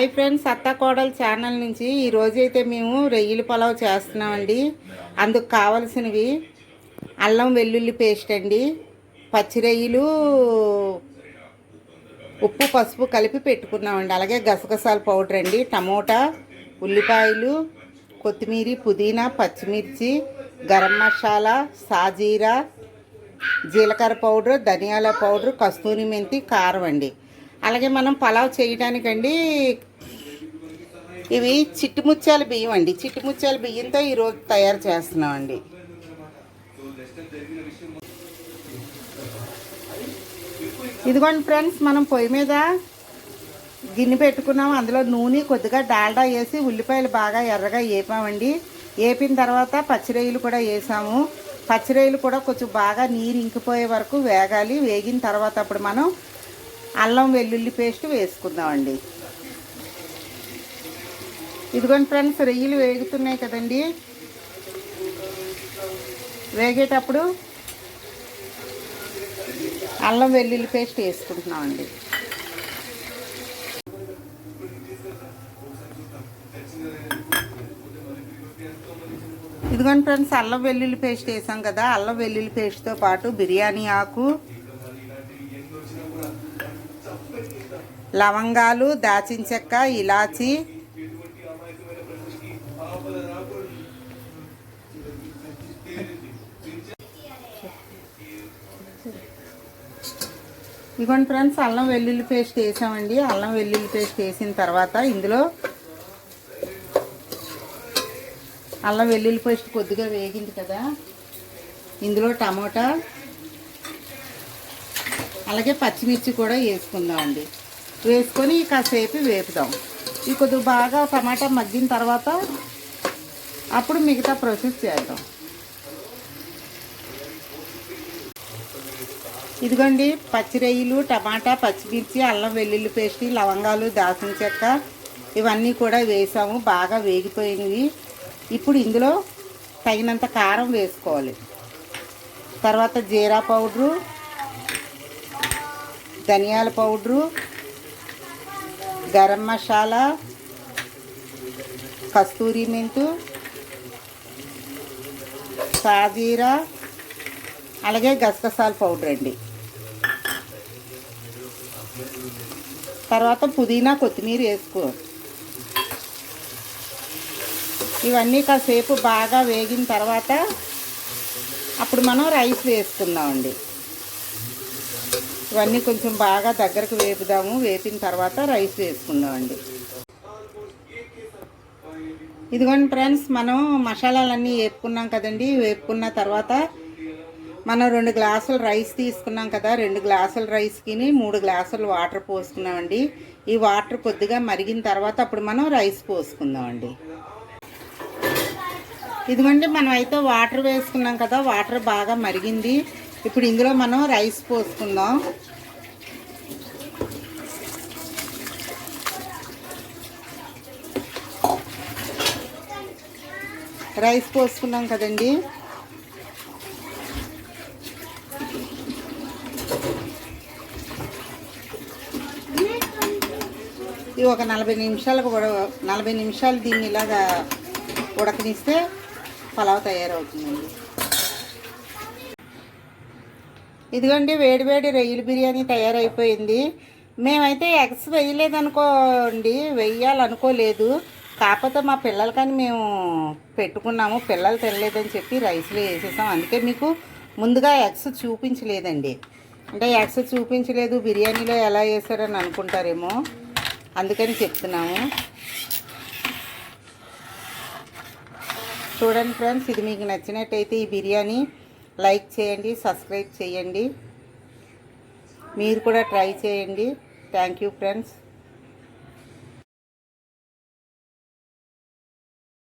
Hi friends అత్త కోడలు channel నుంచి ఈరోజు అయితే మేము రొయ్యలు పలావ్ చేస్తున్నామండి. అందుకు కావలసినవి అల్లం వెల్లుల్లి పేస్ట్ అండి పచ్చిరొయ్యలు ఉప్పు పసుపు కలిపి పెట్టుకున్నామండి. అలాగే గసగసాల పౌడర్ అండి టమోటా ఉల్లిపాయలు కొత్తిమీర పుదీనా పచ్చిమిర్చి గరం మసాలా సాజీరా జీలకర్ర పౌడర్ ధనియాల పౌడర్ కస్తూరి మెంతి కారం అండి. అలాగే మనం పలావ్ చేయడానికండి ఇవి చిట్టుముత్యాల బియ్యం అండి. చిట్టుముత్యాల బియ్యంతో ఈరోజు తయారు చేస్తున్నామండి. ఇదిగోండి ఫ్రెండ్స్ మనం పొయ్యి మీద గిన్నె పెట్టుకున్నాం. అందులో నూనె కొద్దిగా డాల్డా వేసి ఉల్లిపాయలు బాగా ఎర్రగా వేపామండి వేపిన తర్వాత పచ్చిరొయ్యలు కూడా వేసాము. పచ్చిరొయ్యలు కూడా కొంచెం బాగా నీరు ఇంకిపోయే వరకు వేగాలి. వేగిన తర్వాత అప్పుడు మనం అల్లం వెల్లుల్లి పేస్ట్ వేసుకుందామండి. ఇదిగోండి ఫ్రెండ్స్ రొయ్యలు వేగుతున్నాయి కదండి. వేగేటప్పుడు అల్లం వెల్లుల్లి పేస్ట్ వేసుకుంటున్నామండి. ఇదిగోండి ఫ్రెండ్స్ అల్లం వెల్లుల్లి పేస్ట్ వేసాం కదా. అల్లం వెల్లుల్లి పేస్ట్తో పాటు బిర్యానీ ఆకు లవంగాలు దాచిన చెక్క ఇలాచి ఇదిగోండి ఫ్రెండ్స్ అల్లం వెల్లుల్లి పేస్ట్ వేసామండి. అల్లం వెల్లుల్లి పేస్ట్ వేసిన తర్వాత ఇందులో అల్లం వెల్లుల్లి పేస్ట్ కొద్దిగా వేగింది కదా. ఇందులో టమోటా అలాగే పచ్చిమిర్చి కూడా వేసుకుందామండి. వేసుకొని కాసేపు వేపుదాం. ఇది కొద్దిగా బాగా టమాటా మగ్గిన తర్వాత అప్పుడు మిగతా ప్రాసెస్ చేద్దాం. ఇదిగోండి పచ్చిరొయ్యలు టమాటా పచ్చిమిర్చి అల్లం వెల్లుల్లి పేస్ట్ లవంగాలు దాల్చిన చెక్క ఇవన్నీ కూడా వేసాము. బాగా వేగిపోయినవి. ఇప్పుడు ఇందులో తగినంత కారం వేసుకోవాలి. తర్వాత జీరా పౌడరు ధనియాల పౌడరు గరం మసాలా కస్తూరి మెంతు సాజీరా అలాగే గసగసాల పౌడర్ అండి తర్వాత పుదీనా కొత్తిమీర వేసుకో. ఇవన్నీ కాసేపు బాగా వేగిన తర్వాత అప్పుడు మనం రైస్ వేసుకుందామండి. ఇవన్నీ కొంచెం బాగా దగ్గరకు వేపుదాము. వేపిన తర్వాత రైస్ వేసుకుందామండి. ఇదిగోండి ఫ్రెండ్స్ మనం మసాలాలన్నీ వేపుకున్నాం కదండి. వేపుకున్న తర్వాత మనం రెండు గ్లాసులు రైస్ తీసుకున్నాం కదా రెండు గ్లాసుల రైస్కి మూడు గ్లాసులు వాటర్ పోసుకున్నామండి. ఈ వాటర్ కొద్దిగా మరిగిన తర్వాత అప్పుడు మనం రైస్ పోసుకుందామండి. ఇదిగోండి మనం అయితే వాటర్ వేసుకున్నాం కదా వాటర్ బాగా మరిగింది. ఇప్పుడు ఇందులో మనం రైస్ పోసుకుందాం. రైస్ పోసుకున్నాం కదండి. ఇది ఒక నలభై నిమిషాలకు ఉడ నలభై నిమిషాలు దీన్ని ఇలాగా ఉడకనిస్తే పలావ్ తయారవుతుందండి. ఇదిగోండి వేడివేడి రొయ్యల బిర్యానీ తయారైపోయింది. మేమైతే ఎగ్స్ వేయలేదనుకోండి వేయాలనుకోలేదు. కాకపోతే మా పిల్లలు కానీ మేము పెట్టుకున్నాము పిల్లలు తినలేదని చెప్పి రైస్లో వేసేసాం. అందుకే మీకు ముందుగా ఎగ్స్ చూపించలేదండి. అంటే ఎగ్స్ చూపించలేదు బిర్యానీలో ఎలా వేసారని అనుకుంటారేమో. అందుకని చెప్తున్నాము. చూడండి ఫ్రెండ్స్ ఇది మీకు నచ్చినట్టయితే ఈ బిర్యానీ లైక్ చేయండి సబ్స్క్రైబ్ చేయండి. మీరు కూడా ట్రై చేయండి. Thank you friends.